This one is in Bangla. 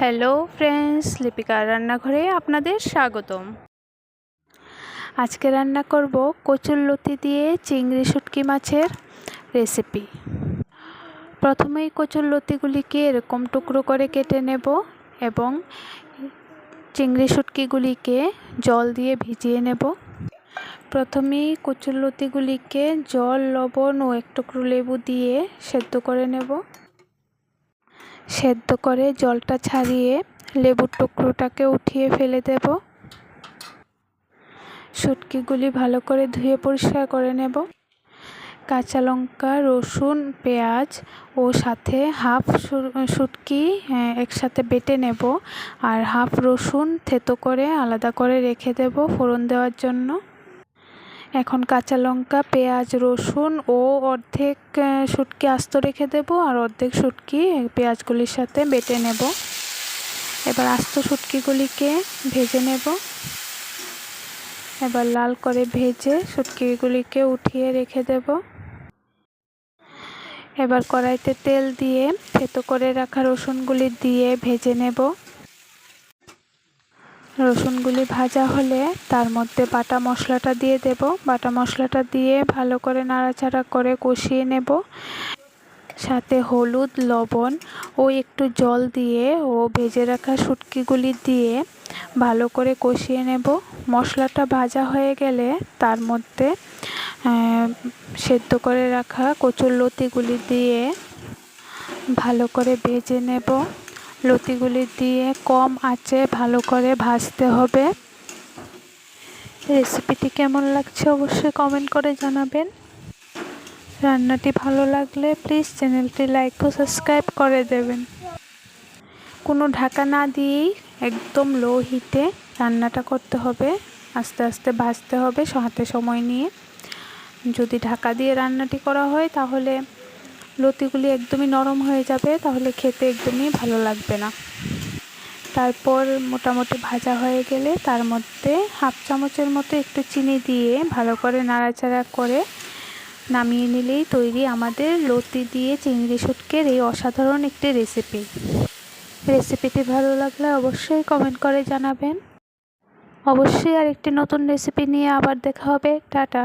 হ্যালো ফ্রেন্ডস, লিপিকার রান্নাঘরে আপনাদের স্বাগতম। আজকে রান্না করব কচুর লতি দিয়ে চিংড়ি শুটকি মাছের রেসিপি। প্রথমেই কচুর লতিগুলিকে এরকম টুকরো করে কেটে নেব এবং চিংড়ি শুটকিগুলিকে জল দিয়ে ভিজিয়ে নেব। প্রথমেই কচুর লতিগুলিকে জল, লবণ ও এক টুকরো লেবু দিয়ে সেদ্ধ করে নেব। সেদ্ধ করে জলটা ছাড়িয়ে লেবুর টুকরোটাকে উঠিয়ে ফেলে দেব। শুটকিগুলি ভালো করে ধুয়ে পরিষ্কার করে নেব। কাঁচা লঙ্কা, রসুন, পেঁয়াজ ও সাথে হাফ শুটকি একসাথে বেটে নেব। আর হাফ রসুন থেতো করে আলাদা করে রেখে দেব ফোড়ন দেওয়ার জন্য। এখন কাঁচা লঙ্কা, পেঁয়াজ, রসুন ও অর্ধেক শুটকি আস্ত রেখে দেব আর অর্ধেক শুটকি পেঁয়াজগুলির সাথে বেটে নেব। এবার আস্ত শুটকিগুলিকে ভেজে নেব। এবার লাল করে ভেজে শুটকিগুলিকে উঠিয়ে রেখে দেব। এবার কড়াইতে তেল দিয়ে থেতো করে রাখা রসুনগুলি দিয়ে ভেজে নেব। রসুনগুলি ভাজা হলে তার মধ্যে বাটা মশলাটা দিয়ে দেব। বাটা মশলাটা দিয়ে ভালো করে নাড়াচাড়া করে কষিয়ে নেব। সাথে হলুদ, লবণ ও একটু জল দিয়ে ও ভেজে রাখা শুটকিগুলি দিয়ে ভালো করে কষিয়ে নেব। মশলাটা ভাজা হয়ে গেলে তার মধ্যে সেদ্ধ করে রাখা কচুর লতিগুলি দিয়ে ভালো করে ভেজে নেব। লতিগুলি দিয়ে কম আঁচে ভালো করে ভাজতে হবে। রেসিপিটি কেমন লাগছে অবশ্যই কমেন্ট করে জানাবেন। রান্নাটি ভালো লাগলে প্লিজ চ্যানেলটি লাইক ও সাবস্ক্রাইব করে দেবেন। কোনো ঢাকা না দিয়েই একদম লো হিটে রান্নাটা করতে হবে। আস্তে আস্তে ভাজতে হবে হাতে সময় নিয়ে। যদি ঢাকা দিয়ে রান্নাটি করা হয় তাহলে লতিগুলি একদমই নরম হয়ে যাবে, তাহলে খেতে একদমই ভালো লাগবে না। তারপর মোটামুটি ভাজা হয়ে গেলে তার মধ্যে হাফ চামচের মতো একটু চিনি দিয়ে ভালো করে নাড়াচাড়া করে নামিয়ে নিলেই তৈরি আমাদের লতি দিয়ে চিংড়ি শুটকের এই অসাধারণ একটি রেসিপি। রেসিপিটি ভালো লাগলে অবশ্যই কমেন্ট করে জানাবেন। অবশ্যই আর একটি নতুন রেসিপি নিয়ে আবার দেখা হবে। টাটা।